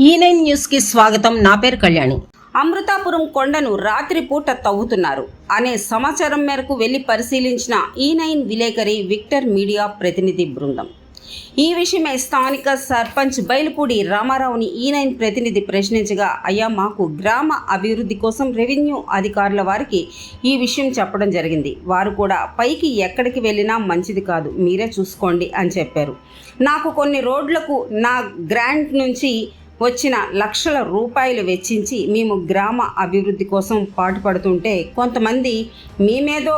E ఈ nine న్యూస్కి స్వాగతం. నా పేరు కళ్యాణి. అమృతాపురం కొండను రాత్రిపూట తవ్వుతున్నారు. అనే సమాచారం మేరకు వెళ్ళి పరిశీలించిన e ఈ నైన్ విలేకరి విక్టర్ మీడియా ప్రతినిధి బృందం. ఈ విషయమై స్థానిక సర్పంచ్ బయలుపూడి రామారావుని e ఈ నైన్ ప్రతినిధి ప్రశ్నించగా అయ్యా మాకు గ్రామ అభివృద్ధి కోసం రెవెన్యూ అధికారుల వారికి ఈ విషయం చెప్పడం జరిగింది. వారు కూడా పైకి ఎక్కడికి వెళ్ళినా మంచిది కాదు మీరే చూసుకోండి అని చెప్పారు. నాకు కొన్ని రోడ్లకు నా గ్రాంట్ నుంచి వచ్చిన లక్షల రూపాయలు వెచ్చించి మేము గ్రామ అభివృద్ధి కోసం పాటుపడుతుంటే కొంతమంది మేమేదో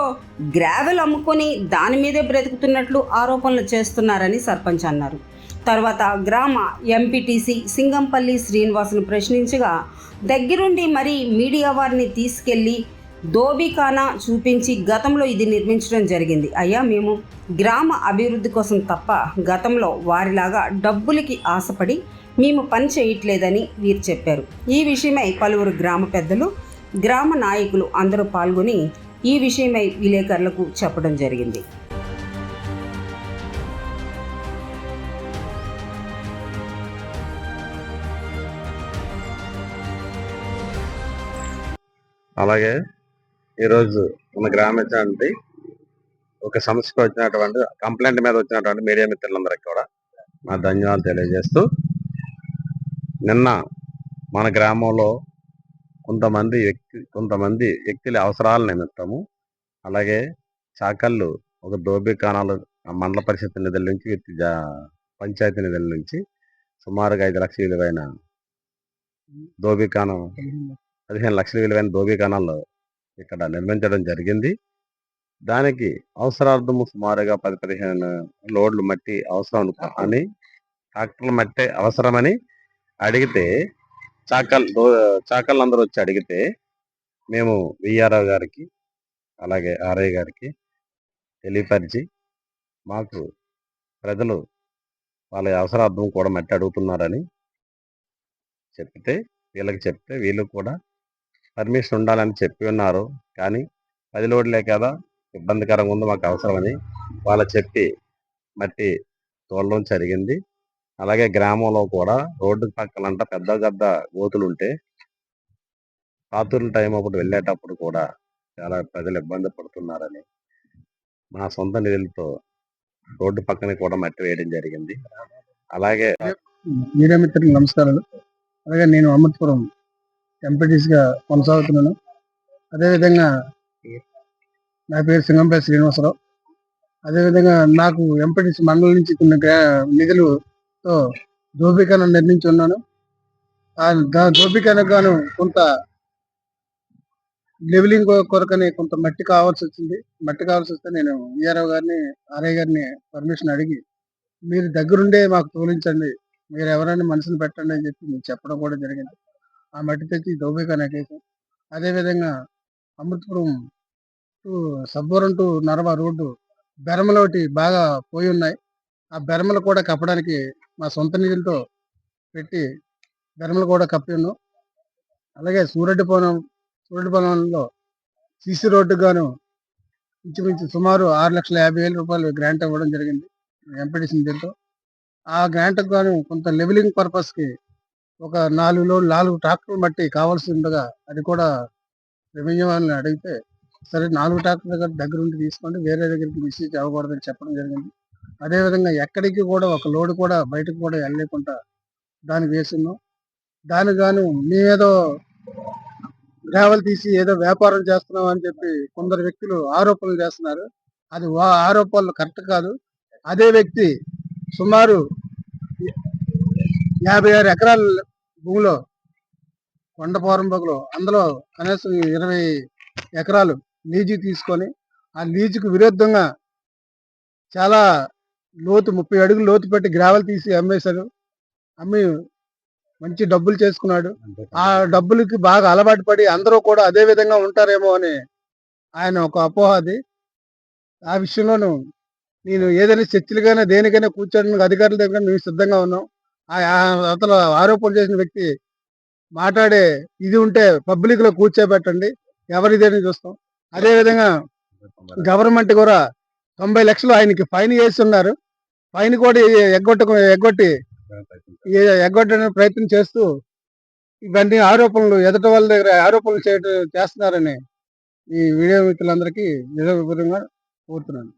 గ్రావెల్ అమ్ముకొని దాని మీదే బ్రతుకుతున్నట్లు ఆరోపణలు చేస్తున్నారని సర్పంచ్ అన్నారు. తర్వాత గ్రామ ఎంపీటీసీ సింగంపల్లి శ్రీనివాసును ప్రశ్నించగా దగ్గరుండి మరి మీడియా వారిని తీసుకెళ్ళి దోబికానా చూపించి గతంలో ఇది నిర్మించడం జరిగింది. అయ్యా మేము గ్రామ అభివృద్ధి కోసం తప్ప గతంలో వారిలాగా డబ్బులకి ఆశపడి మేము పని చేయట్లేదని వీరు చెప్పారు. ఈ విషయమై పలువురు గ్రామ పెద్దలు గ్రామ నాయకులు అందరూ పాల్గొని ఈ విషయమై విలేకరులకు చెప్పడం జరిగింది. అలాగే ఈరోజు మన గ్రామించినటువంటి ఒక సమస్యకు వచ్చినటువంటి కంప్లైంట్ మీద వచ్చినటువంటి మీడియా మిత్రులందరికీ కూడా నా ధన్యవాదాలు తెలియజేస్తూ నిన్న మన గ్రామంలో కొంతమంది వ్యక్తి కొంతమంది వ్యక్తుల అవసరాల నిమిత్తము అలాగే చాకళ్ళు ఒక దోబి కాణాలు మండల పరిషత్ నిధుల నుంచి వ్యక్తి పంచాయతీ నిధుల నుంచి సుమారుగా ఐదు లక్షల విలువైన దోబికాణం పదిహేను లక్షల విలువైన దోబి ఇక్కడ నిర్మించడం జరిగింది. దానికి అవసరార్థము సుమారుగా పది పదిహేను లోడ్లు మట్టి అవసరం అని ట్రాక్టర్ల మట్టి అవసరమని అడిగితే చాకల్ చాకల్ అందరూ వచ్చి అడిగితే మేము విఆర్ఓ గారికి అలాగే ఆర్ఐ గారికి తెలియపరిచి మాకు ప్రజలు వాళ్ళ అవసరార్థం కూడా మట్టి అడుగుతున్నారని చెప్తే వీళ్ళకి చెప్తే వీళ్ళు కూడా పర్మిషన్ ఉండాలని చెప్పి ఉన్నారు. కానీ పది లోడ్లే కదా ఇబ్బందికరంగా ఉంది మాకు అవసరమని వాళ్ళు చెప్పి మట్టి తోలడం జరిగింది. అలాగే గ్రామంలో కూడా రోడ్డు పక్కలంట పెద్ద పెద్ద గోతులు ఉంటే రాత్రుల టైం అప్పుడు వెళ్ళేటప్పుడు కూడా చాలా ప్రజలు ఇబ్బంది పడుతున్నారని మా సొంత నిధులతో రోడ్డు పక్కన కూడా మట్టి వేయడం జరిగింది. అలాగే మీడియా మిత్రులకు నమస్కారాలు. అలాగే నేను అమృతపురం ఎంపీటీస్గా కొనసాగుతున్నాను. అదేవిధంగా నా పేరు సింగంపల్లి శ్రీనివాసరావు. అదేవిధంగా నాకు ఎంపీటీసీ మండలం నుంచి కొన్ని నిధులు తో దోపికను నిర్మించి ఉన్నాను గాను కొంత లెవెలింగ్ కొరకని కొంత మట్టి కావాల్సి వచ్చింది. మట్టి కావాల్సి వస్తే నేను ఈఆర్ఓ గారిని ఆర్ఐ గారిని పర్మిషన్ అడిగి మీరు దగ్గరుండే మాకు తోలించండి. మీరు ఎవరైనా మనసును పెట్టండి అని చెప్పి మీరు చెప్పడం కూడా జరిగింది. ఆ మట్టి తెచ్చి దౌబిక కేసు అదేవిధంగా Amruthapuram to Sabbavaram to Narava road బెరమలోటి బాగా పోయి ఉన్నాయి. ఆ బెరమలు కూడా కప్పడానికి మా సొంత నిధులతో పెట్టి ధర్మలు కూడా కప్పి ఉన్నాం అలాగే సూరడ్డిపోనం సూరడ్డిపోనంలో సిసి రోడ్డు గాను ఇంచుమించు సుమారు ఆరు లక్షల యాభై వేల రూపాయలు గ్రాంట్ ఇవ్వడం జరిగింది ఎంపీటీసీ నిధులతో. ఆ గ్రాంట్ గాను కొంత లెవెలింగ్ పర్పస్కి ఒక నాలుగు లో నాలుగు ట్రాక్టర్లు బట్టి కావాల్సి ఉండగా అది కూడా రెవెన్యూ వాళ్ళని అడిగితే సరే నాలుగు ట్రాక్టర్ దగ్గర దగ్గర ఉండి తీసుకోండి వేరే దగ్గరికి మిస్యూజ్ అవ్వకూడదని చెప్పడం జరిగింది. అదేవిధంగా ఎక్కడికి కూడా ఒక లోడ్ కూడా బయటకు కూడా వెళ్ళకుండా దానికి వేస్తున్నాం దానికి గాను మేమేదో గ్రావెల్ తీసి ఏదో వ్యాపారం చేస్తున్నాం అని చెప్పి కొందరు వ్యక్తులు ఆరోపణలు చేస్తున్నారు. అది ఆరోపణలు కరెక్ట్ కాదు. అదే వ్యక్తి సుమారు యాభై ఆరు ఎకరాల భూమిలో కొండ పోరంబగులో అందులో కనీసం ఇరవై ఎకరాలు లీజు తీసుకొని ఆ లీజుకు విరుద్ధంగా చాలా లోతు ముప్పై అడుగులు లోతు పెట్టి గ్రావెల్ తీసి అమ్మేశాడు అమ్మి మంచి డబ్బులు చేసుకున్నాడు. ఆ డబ్బులకి బాగా అలవాటు పడి అందరూ కూడా అదే విధంగా ఉంటారేమో అని ఆయన ఒక అపోహ అది. ఆ విషయంలోనూ నేను ఏదైనా చర్చలుగానే దేనికైనా కూర్చోడానికి అధికారుల దగ్గర మేము సిద్ధంగా ఉన్నాం. అతను ఆరోపణ చేసిన వ్యక్తి మాట్లాడే ఇది ఉంటే పబ్లిక్లో కూర్చోబెట్టండి. ఎవరిదేని చూస్తాం. అదే విధంగా గవర్నమెంట్ కూడా తొంభై లక్షలు ఆయనకి ఫైన్ వేసి ఉన్నారు ఫైన్ కూడా ఎగ్గొట్టు ఎగ్గొట్టి ఎగ్గొట్టడం ప్రయత్నం చేస్తూ ఇవన్నీ ఆరోపణలు ఎదుట వాళ్ళ దగ్గర ఆరోపణలు చేయడం చేస్తున్నారని ఈ వీడియో మిత్రులందరికీ నిజవివరంగా కోరుతున్నాను.